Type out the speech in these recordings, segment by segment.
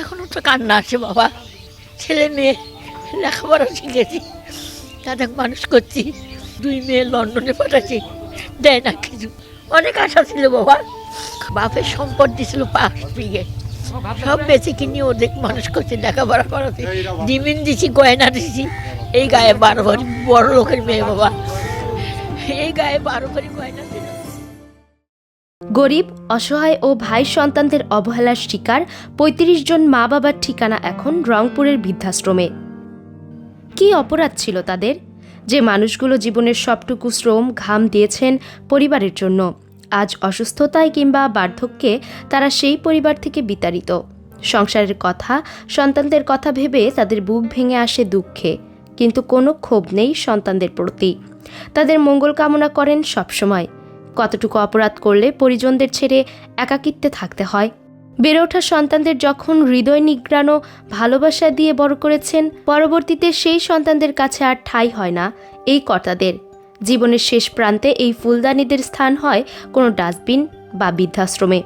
এখনও তো কান্না আছে বাবা। ছেলে মেয়ে, লেখাপড়া শিখেছি, তাদের মানুষ করছি, দুই মেয়ে লন্ডনে পাঠাচ্ছি, দেয় না কিছু। অনেক আশা ছিল বাবা। বাপের সম্পদ দিয়েছিল পাঁচ বিঘে। সব বেশি কিনে ওদের মানুষ করছে, লেখাপড়া করাতে। ডিমিন দিছি গয়না দিছি এই গায়ে বারো ভরি, বড় লোকের মেয়ে বাবা। এই গায়ে বারো ভরি গয়না। গরিব, অসহায় ও ভাই সন্তানদের অবহেলার শিকার পঁয়ত্রিশ জন মা বাবার ঠিকানা এখন রংপুরের বৃদ্ধাশ্রমে। কি অপরাধ ছিল তাদের? যে মানুষগুলো জীবনের সবটুকু শ্রম, ঘাম দিয়েছেন পরিবারের জন্য। আজ অসুস্থতায় কিংবা বার্ধক্যে তারা সেই পরিবার থেকে বিতাড়িত। সংসারের কথা, সন্তানদের কথা ভেবে তাদের বুক ভেঙে আসে দুঃখে। কিন্তু কোনো ক্ষোভ নেই সন্তানদের প্রতি। তাদের মঙ্গল কামনা করেন সবসময়। কতটুকু অপরাধ করলে পরিজনদের ছেড়ে একাকিত্বে থাকতে হয়? বেড়ে ওঠা সন্তানদের যখন হৃদয় নিগ্রানো ভালোবাসা দিয়ে বড় করেছেন, পরবর্তীতে সেই সন্তানদের কাছে আর ঠাঁই হয় না এই কর্তাদের। জীবনের শেষ প্রান্তে এই ফুলদানিদের স্থান হয় কোনো ডাস্টবিন বা বৃদ্ধাশ্রমে।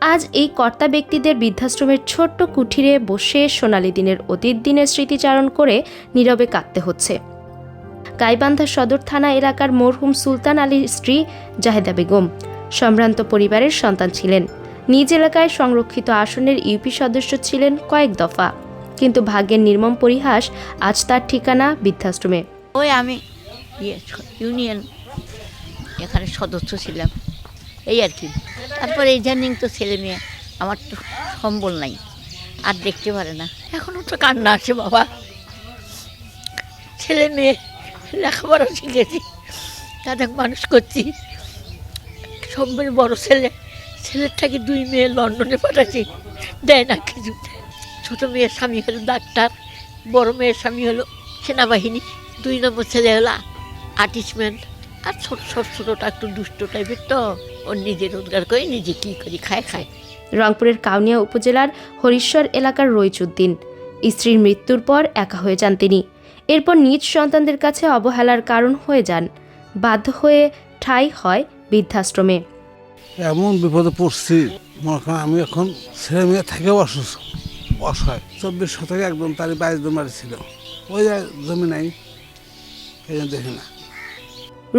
আজ এই কর্তা ব্যক্তিদের বৃদ্ধাশ্রমের ছোট্ট কুঠিরে বসে সোনালী দিনের অতীত দিনের স্মৃতিচারণ করে নীরবে কাঁদতে হচ্ছে। গাইবান্ধা সদর থানা এলাকার মরহুম সুলতান আলীর স্ত্রী জাহেদা বেগম। সম্ভ্রান্ত পরিবারের সন্তান ছিলেন। নিজ এলাকায় সংরক্ষিত আসনের ইউপি সদস্য ছিলেন কয়েক দফা। কিন্তু ভাগ্যের নির্মম পরিহাস আজ তার ঠিকানা বৃদ্ধাশ্রমে। ওই আমি ইয়ে ইউনিয়ন এখানে সদস্য ছিলাম। এই আর কি। তারপরে ইদানিং তো ছেলে মেয়ে, আমার তো সম্বল নাই, আর দেখতে পারে না। এখনও তো কান্না আছে বাবা। ছেলে মেয়ে লেখাপড়া শিখেছি। তাদের মানুষ করছি। সবের বড় ছেলে ছেলেটাকে দুই মেয়ে লন্ডনে পাঠাচ্ছি। দেয় না কিছু। ছোটো মেয়ের স্বামী হলো ডাক্তার, বড় মেয়ের স্বামী হলো সেনাবাহিনী, দুই নম্বর ছেলে হলো আর্টিস্টম্যান। আর ছোট ছোট, ছোটোটা একটু দুষ্ট টাইপের তো। ওর নিজে রোজগার করে, নিজে কী করি, খায় খায়। রংপুরের কাউনিয়া উপজেলার হরিশ্বর এলাকার রইচুদ্দিন। স্ত্রীর মৃত্যুর পর একা হয়ে যান তিনি। এরপর নিজ সন্তানদের কাছে অবহেলার কারণ হয়ে যান। বাধ্য হয়ে ঠাঁই হয় বৃদ্ধাশ্রমে। এমন বিপদে পড়ছি আমি এখন ছেলে মেয়ে থেকেও অসুস্থ অসহায় চব্বিশ শতকে একদম তারই বাইশ বাড়ি ছিল। ওই জমি নাই এই দেখি না।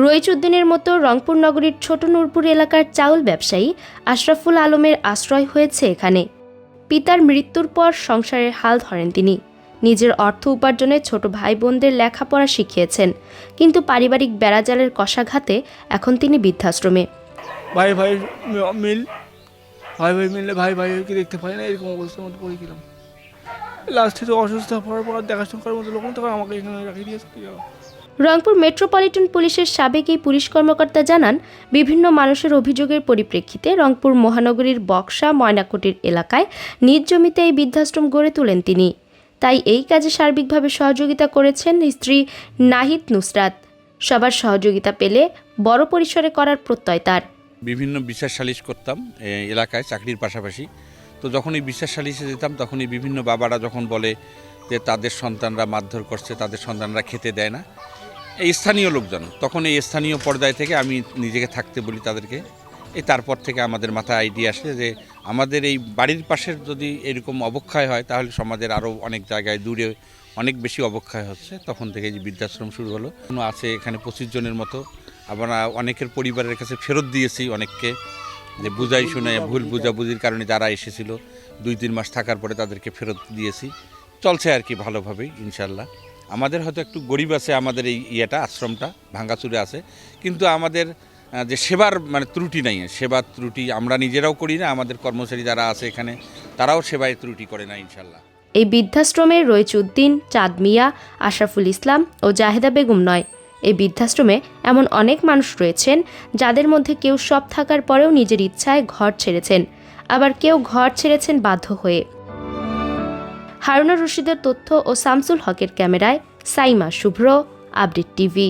রইচুদ্দিনের মতো রংপুর নগরীর ছোট নূরপুর এলাকার চাউল ব্যবসায়ী আশরাফুল আলমের আশ্রয় হয়েছে এখানে। পিতার মৃত্যুর পর সংসারের হাল ধরেন তিনি। নিজের অর্থ উপার্জনে ছোট ভাই বোনদের লেখাপড়া শিখিয়েছেন। কিন্তু পারিবারিক বেড়াজালের কষাঘাতে এখন তিনি বৃদ্ধাশ্রমে। ভাই ভাই মিল ভাই ভাই মিললে ভাই দেখতে পাই না? এরকম অবস্থার মধ্যে পড়ে গেলাম লাস্টে তো অসুস্থ হওয়ার পর দেখাশোনা করার মতো লোক তখন আমাকে এখানে রাখিয়ে দিয়েছে রংপুর মেট্রোপলিটন পুলিশের সাবেক এই পুলিশ কর্মকর্তা জানান বিভিন্ন মানুষের অভিযোগের পরিপ্রেক্ষিতে রংপুর মহানগরীর বক্সা ময়নাকুটির এলাকায় নিজ জমিতে এই বৃদ্ধাশ্রম গড়ে তোলেন তিনি। তাই এই কাজে সার্বিকভাবে সহযোগিতা করেছেন স্ত্রী নাহিদ নুসরাত। সবার সহযোগিতা পেলে বড় পরিসরে করার প্রত্যয় তার। বিভিন্ন বিশ্বাস সালিশ করতাম এলাকায় চাকরির পাশাপাশি। তো যখন এই বিশ্বাস সালিশে যেতাম তখন এই বিভিন্ন বাবারা যখন বলে যে তাদের সন্তানরা মারধর করছে, তাদের সন্তানরা খেতে দেয় না। এই স্থানীয় লোকজন, তখন এই স্থানীয় পর্যায় থেকে আমি নিজেকে থাকতে বলি তাদেরকে। এই তারপর থেকে আমাদের মাথায় আইডিয়া আসে যে আমাদের এই বাড়ির পাশের যদি এরকম অবক্ষয় হয়, তাহলে সমাজের আরও অনেক জায়গায় দূরে অনেক বেশি অবক্ষয় হচ্ছে। তখন থেকে যে বৃদ্ধাশ্রম শুরু হলো। আছে এখানে পঁচিশ জনের মতো। আমরা অনেকের পরিবারের কাছে ফেরত দিয়েছি অনেককে। যে বুঝাই শুনে ভুল বুঝাবুঝির কারণে যারা এসেছিল, দুই তিন মাস থাকার পরে তাদেরকে ফেরত দিয়েছি। চলছে আর কি ভালোভাবেই, ইনশাল্লাহ। আমাদের হয়তো একটু গরিব আছে আমাদের এই ইয়েটা, আশ্রমটা, ভাঙ্গাচুরে আছে। কিন্তু আমাদের যে সেবার মানে ত্রুটি নাই সেবার ত্রুটি আমরা নিজেরাও করি না, আমাদের কর্মচারী যারা আছে এখানে, তারাও সেবায় ত্রুটি করে না, ইনশাল্লাহ। এই বৃদ্ধাশ্রমে রয়েছে উদ্দিন চাঁদ মিয়া আশরাফুল ইসলাম ও জাহেদা বেগম নয়। এই বৃদ্ধাশ্রমে এমন অনেক মানুষ রয়েছেন, যাদের মধ্যে কেউ সব থাকার পরেও নিজের ইচ্ছায় ঘর ছেড়েছেন, আবার কেউ ঘর ছেড়েছেন বাধ্য হয়ে। হারুনা রশিদের তথ্য ও শামসুল হকের ক্যামেরায় সাইমা শুভ্র, আপডেট টিভি।